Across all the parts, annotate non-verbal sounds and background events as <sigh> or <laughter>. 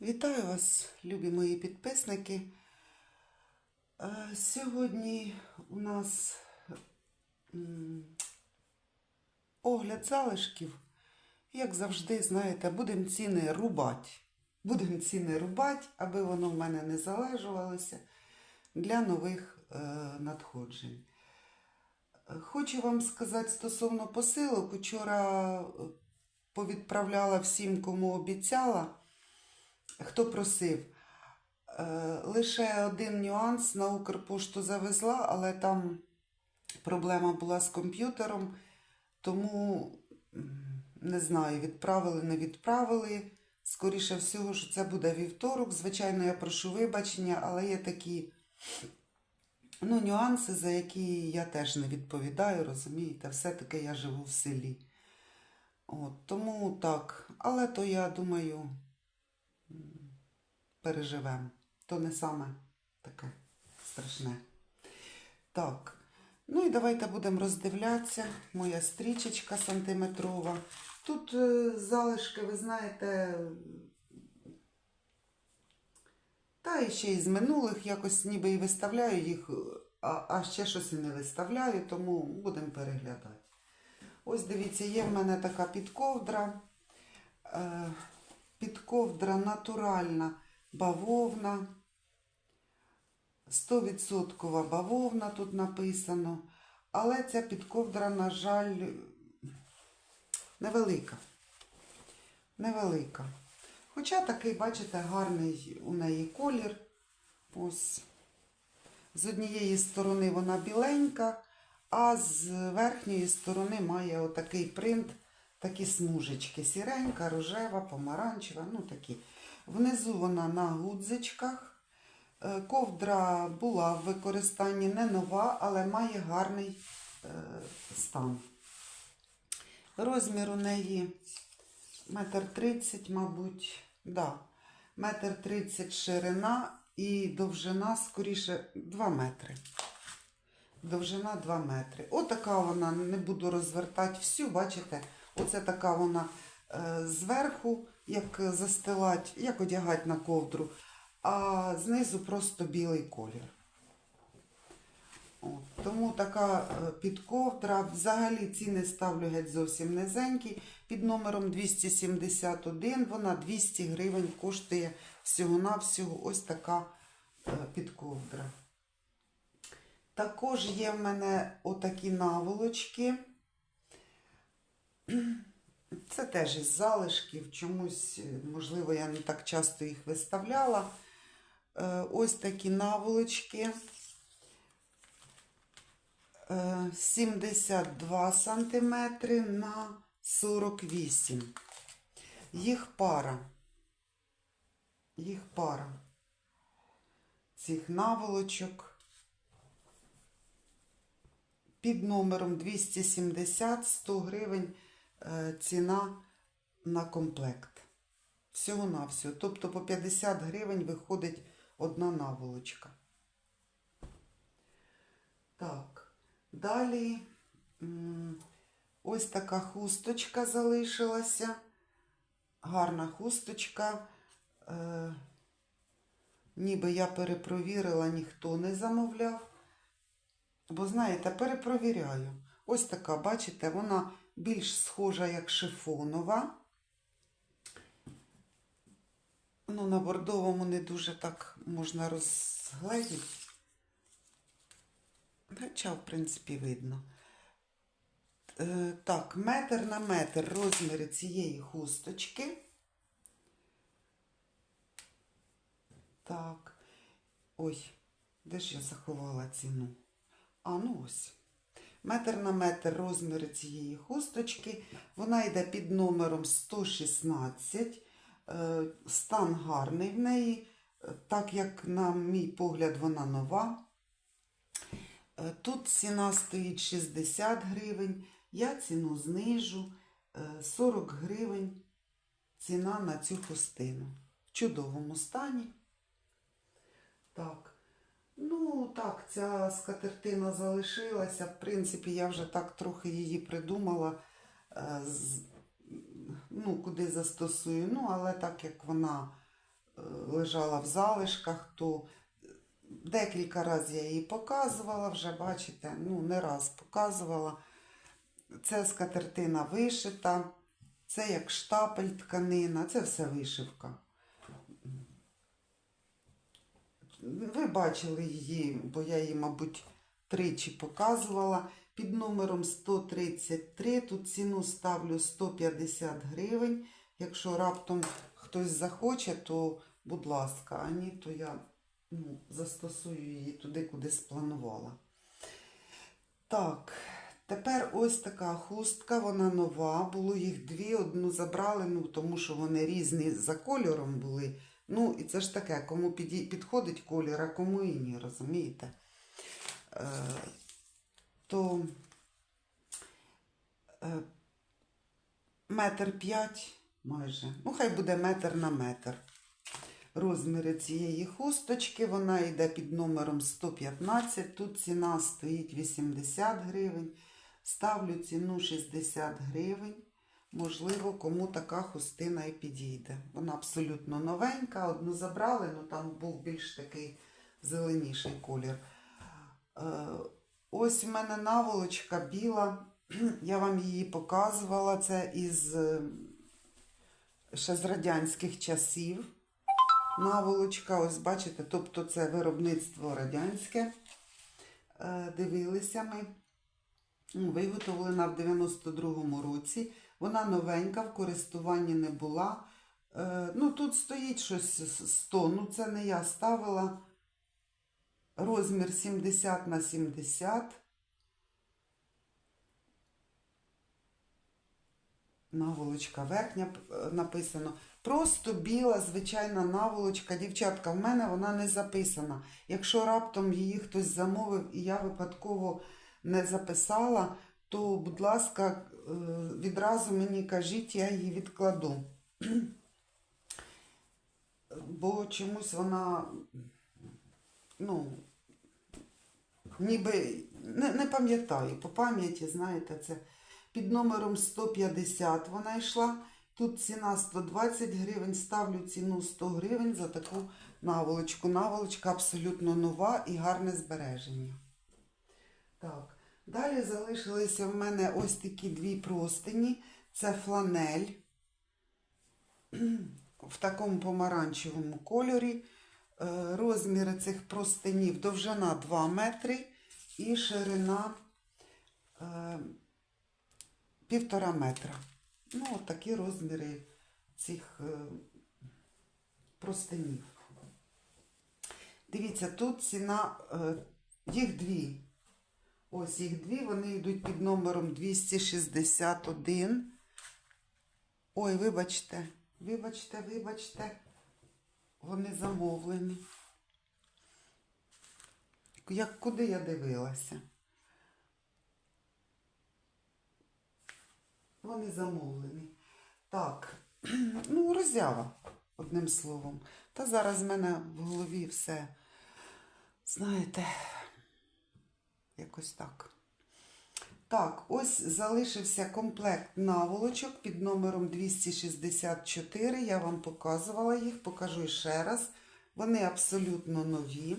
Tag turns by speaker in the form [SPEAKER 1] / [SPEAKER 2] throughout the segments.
[SPEAKER 1] Вітаю вас, любі мої підписники. Е, Сьогодні у нас огляд залишків. Як завжди, знаєте, будемо ціни рубати. Будемо ціни рубати, аби воно в мене не залежувалося для нових е, надходжень. Хочу вам сказати стосовно посилок. Учора е, повідправляла всім, кому обіцяла хто просив. Е, Лише один нюанс на Укрпошту завезла, але там проблема була з комп'ютером, тому не знаю, відправили, не відправили. Скоріше всього, що це буде вівторок. Звичайно, я прошу вибачення, але є такі ну, нюанси, за які я теж не відповідаю, розумієте, все-таки я живу в селі. От, тому так. Але то я думаю переживемо. То не саме таке страшне. Так. Ну і давайте будемо роздивлятися. Моя стрічечка сантиметрова. Тут е, залишки, ви знаєте, та і ще із минулих якось ніби і виставляю їх, а, а ще щось і не виставляю, тому будемо переглядати. Ось дивіться, є в мене така підковдра. Підковдра натуральна бавовна. 100% бавовна тут написано. Але ця підковдра, на жаль, невелика. Невелика. Хоча такий, бачите, гарний у неї колір. Ось. З однієї сторони вона біленька, а з верхньої сторони має отакий принт, такі смужечки. Сіренька, рожева, помаранчева, ну такі. Внизу вона на гудзичках. Е, Ковдра була в використанні не нова, але має гарний е, стан. Розмір у неї метр тридцять, мабуть, да. метр тридцять ширина і довжина, скоріше, 2 метри. Довжина 2 метри. Отака вона, не буду розвертати всю, бачите, оце така вона е, зверху, як застилать, як одягати на ковдру, а знизу просто білий колір. От, тому така е, підковдра. Взагалі ціни ставлю геть зовсім низенькі. Під номером 271 вона 200 гривень коштує всього-навсього ось така е, підковдра. Також є в мене отакі наволочки. Це теж із залишків. Чомусь, е, можливо, я не так часто їх виставляла. Е, Ось такі наволочки. Е, 72 сантиметри на 48. Їх пара. Їх пара. Цих наволочок. Під номером 270 100 гривень е, ціна на комплект. Всього-навсього. Тобто по 50 гривень виходить одна наволочка. Так, далі ось така хусточка залишилася. Гарна хусточка. Е, ніби я перепровірила, ніхто не замовляв. Бо, знаєте, перепровіряю. Ось така, бачите, вона більш схожа як шифонова. Ну, на бордовому не дуже так можна розгледіти. Хоча, в принципі, видно. Е, так, метр на метр розміри цієї хусточки. Так. Ой, де ж я заховала ціну? А, ну ось. Метр на метр розміри цієї хусточки. Вона йде під номером 116. Е, Стан гарний в неї, е, так як, на мій погляд, вона нова. Е, Тут ціна стоїть 60 гривень. Я ціну знижу. Е, 40 гривень ціна на цю хустину. В чудовому стані. Так. Ну, так, ця скатертина залишилася. В принципі, я вже так трохи її придумала, е, ну, куди застосую. Ну, але так як вона лежала в залишках, то декілька разів я її показувала, вже бачите, ну не раз показувала. Це скатертина вишита, це як штапель тканина, це все вишивка. Ви бачили її, бо я її, мабуть, тричі показувала. Під номером 133. Тут ціну ставлю 150 гривень. Якщо раптом хтось захоче, то будь ласка, а ні, то я ну, застосую її туди, куди спланувала. Так, тепер ось така хустка, вона нова. Було їх дві, одну забрали, ну, тому що вони різні за кольором були. Ну, і це ж таке, кому підходить колір, а кому і ні, розумієте? Е, то е, метр п'ять майже. Ну, хай буде метр на метр. Розміри цієї хусточки, вона йде під номером 115. Тут ціна стоїть 80 гривень. Ставлю ціну 60 гривень. Можливо, кому така хустина і підійде. Вона абсолютно новенька. Одну забрали, але там був більш такий зеленіший колір. Е, Ось у мене наволочка біла. <clears throat> Я вам її показувала. Це із е, ще з радянських часів. Наволочка, ось бачите, тобто це виробництво радянське. Е, Дивилися ми. Ну, Виготовлена в 92-му році. Вона новенька, в користуванні не була. Е, Ну, тут стоїть щось 100, ну це не я ставила. Розмір 70 на 70. Наволочка верхня е, написано. Просто біла, звичайна наволочка. Дівчатка, в мене вона не записана. Якщо раптом її хтось замовив і я випадково не записала, то, будь ласка, е, відразу мені кажіть, я її відкладу. <clears throat> Бо чомусь вона, ну, ніби не, не пам'ятаю, по пам'яті, знаєте, це під номером 150 вона йшла. Тут ціна 120 гривень, ставлю ціну 100 гривень за таку наволочку. Наволочка абсолютно нова і гарне збереження. Так, далі залишилися в мене ось такі дві простині. Це фланель в такому помаранчевому кольорі. Е, Розміри цих простинів довжина 2 метри і ширина е, півтора метра. Ну, от такі розміри цих е, простинів. Дивіться, тут ціна, е, їх дві. Ось їх дві, вони йдуть під номером 261. Ой, вибачте, вибачте, вибачте, вони замовлені. Як куди я дивилася? Вони замовлені. Так, <clears throat> ну, роззява, одним словом. Та зараз в мене в голові все, знаєте, якось так. Так, ось залишився комплект наволочок під номером 264. Я вам показувала їх, покажу ще раз. Вони абсолютно нові.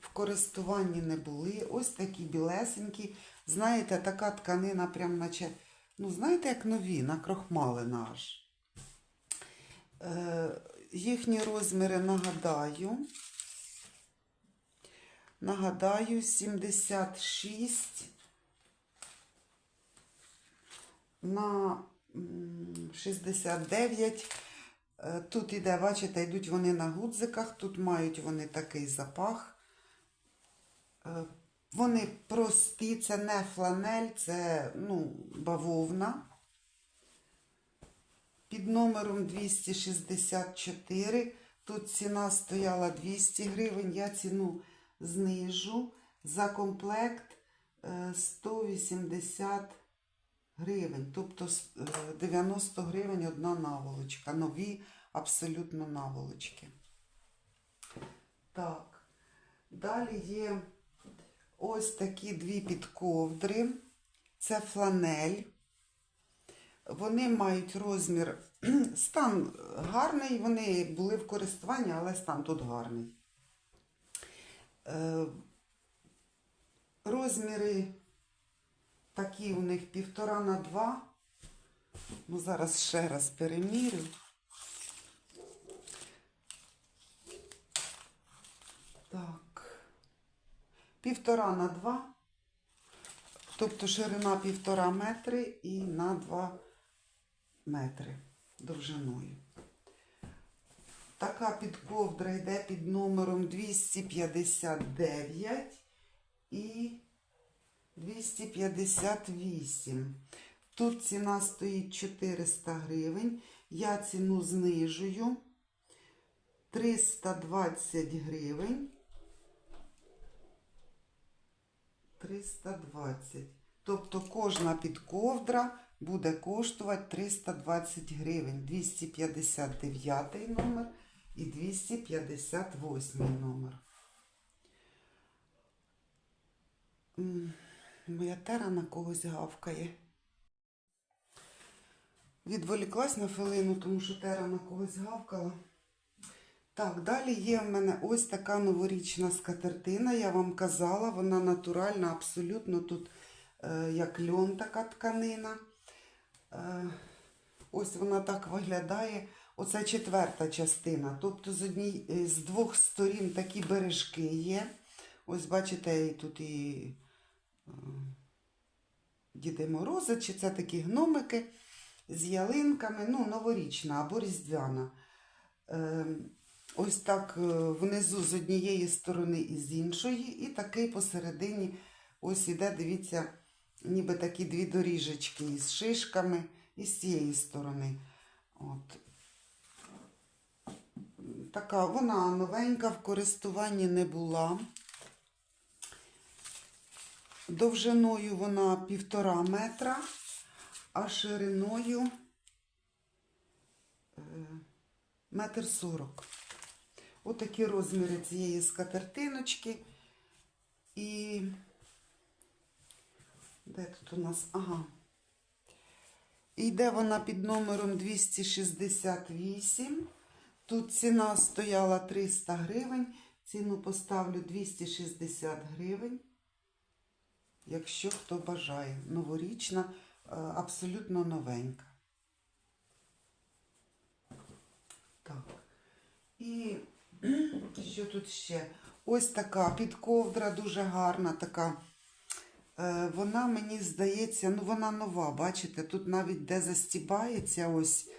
[SPEAKER 1] В користуванні не були. Ось такі білесенькі. Знаєте, така тканина, прям наче, ну, знаєте, як нові, накрохмалена аж. Е, їхні розміри нагадаю. Нагадаю, 76 на 69. Е, Тут іде, бачите, йдуть вони на гудзиках, тут мають вони такий запах. Е, Вони прості, це не фланель, це ну, бавовна. Під номером 264. Тут ціна стояла 200 гривень. Я ціну знижу. За комплект е, 180 гривень. Тобто е, 90 гривень одна наволочка. Нові абсолютно наволочки. Так. Далі є ось такі дві підковдри. Це фланель. Вони мають розмір Стан гарний, вони були в користуванні, але стан тут гарний. Е, Розміри такі у них півтора на два. Ну, зараз ще раз перемірю. Так. Півтора на два. Тобто ширина півтора метри і на два метри довжиною. Така підковдра йде під номером 259 і 258. Тут ціна стоїть 400 гривень. Я ціну знижую 320 гривень. 320. Тобто кожна підковдра буде коштувати 320 гривень. 259 номер і 258 номер. Моя тера на когось гавкає. Відволіклась на хвилину, тому що тера на когось гавкала. Так, далі є в мене ось така новорічна скатертина. Я вам казала, вона натуральна, абсолютно тут е, як льон така тканина. Е, ось вона так виглядає. Оце четверта частина. Тобто з, одній, е, з двох сторін такі бережки є. Ось бачите, тут і е, Діди Морози, чи це такі гномики з ялинками, ну, новорічна або різдвяна. Е, ось так внизу з однієї сторони і з іншої, і такий посередині ось іде, дивіться, ніби такі дві доріжечки із шишками і з цієї сторони. От. Така вона новенька, в користуванні не була. Довжиною вона півтора метра, а шириною е, метр сорок. Отакі розміри цієї скатертиночки. І де тут у нас? Ага. І йде вона під номером 268. Тут ціна стояла 300 гривень. Ціну поставлю 260 гривень. Якщо хто бажає. Новорічна, е, абсолютно новенька. Так. І <clears throat> що тут ще? Ось така підковдра дуже гарна така. Е, Вона мені здається, ну вона нова, бачите, тут навіть де застібається ось.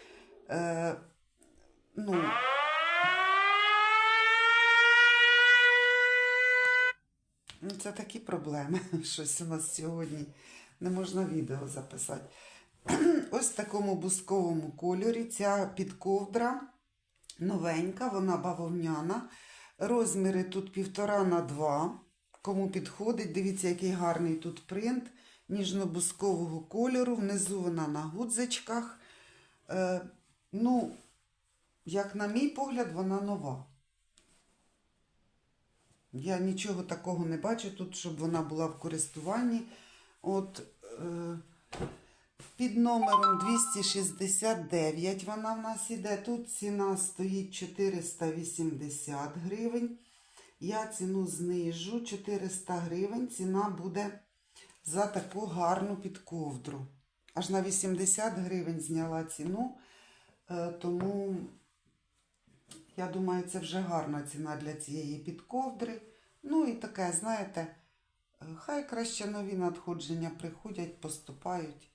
[SPEAKER 1] Ну, Ну, це такі проблеми. <laughs> Щось у нас сьогодні не можна відео записати. <clears throat> Ось в такому бусковому кольорі ця підковдра новенька, вона бавовняна. Розміри тут півтора на два. Кому підходить, дивіться, який гарний тут принт ніжно-бускового кольору. Внизу вона на гудзичках. Е, ну, як на мій погляд, вона нова. Я нічого такого не бачу тут, щоб вона була в користуванні. От е, під номером 269 вона в нас іде. Тут ціна стоїть 480 гривень. Я ціну знижу 400 гривень. Ціна буде за таку гарну підковдру. Аж на 80 гривень зняла ціну, е, тому я думаю, це вже гарна ціна для цієї підковдри. Ну і таке, знаєте, е, хай краще нові надходження приходять, поступають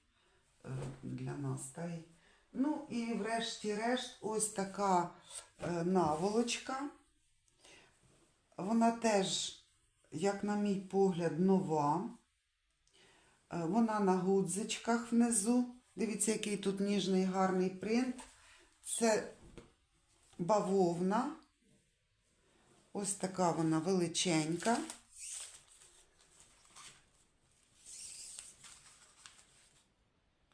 [SPEAKER 1] е, для нас. Та й... Ну і врешті-решт ось така е, наволочка. Вона теж, як на мій погляд, нова. Вона на гудзичках внизу. Дивіться, який тут ніжний гарний принт. Це бавовна. Ось така вона величенька.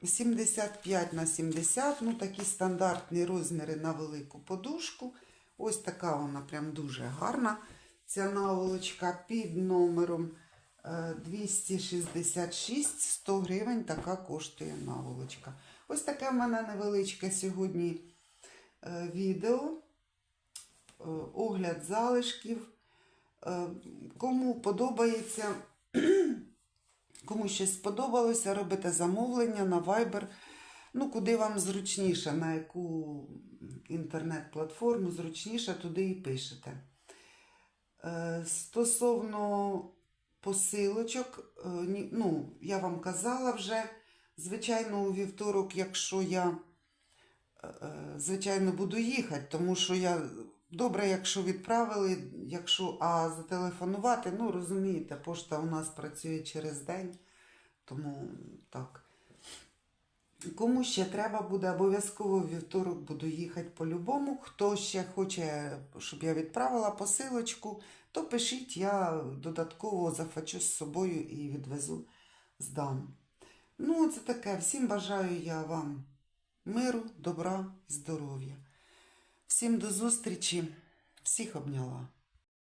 [SPEAKER 1] Сімдесят п'ять на 70, ну такі стандартні розміри на велику подушку. Ось така вона прям дуже гарна. Ця наволочка під номером е, 266, 100 гривень така коштує наволочка. Ось таке в мене невеличке сьогодні е, відео. Е, Огляд залишків. Е, Кому подобається, <clears throat> кому щось сподобалося, робите замовлення на Viber. Ну, куди вам зручніше, на яку інтернет-платформу зручніше, туди і пишете. Е, Стосовно посилочок, е, ну, я вам казала вже, звичайно, у вівторок, якщо я, е, е, звичайно, буду їхати, тому що я добре, якщо відправили, якщо, а зателефонувати, ну, розумієте, пошта у нас працює через день, тому так. Кому ще треба буде, обов'язково вівторок буду їхати по-любому. Хто ще хоче, щоб я відправила посилочку, то пишіть, я додатково захвачу з собою і відвезу здам. Ну, це таке. Всім бажаю я вам миру, добра здоров'я. Всім до зустрічі, всіх обняла.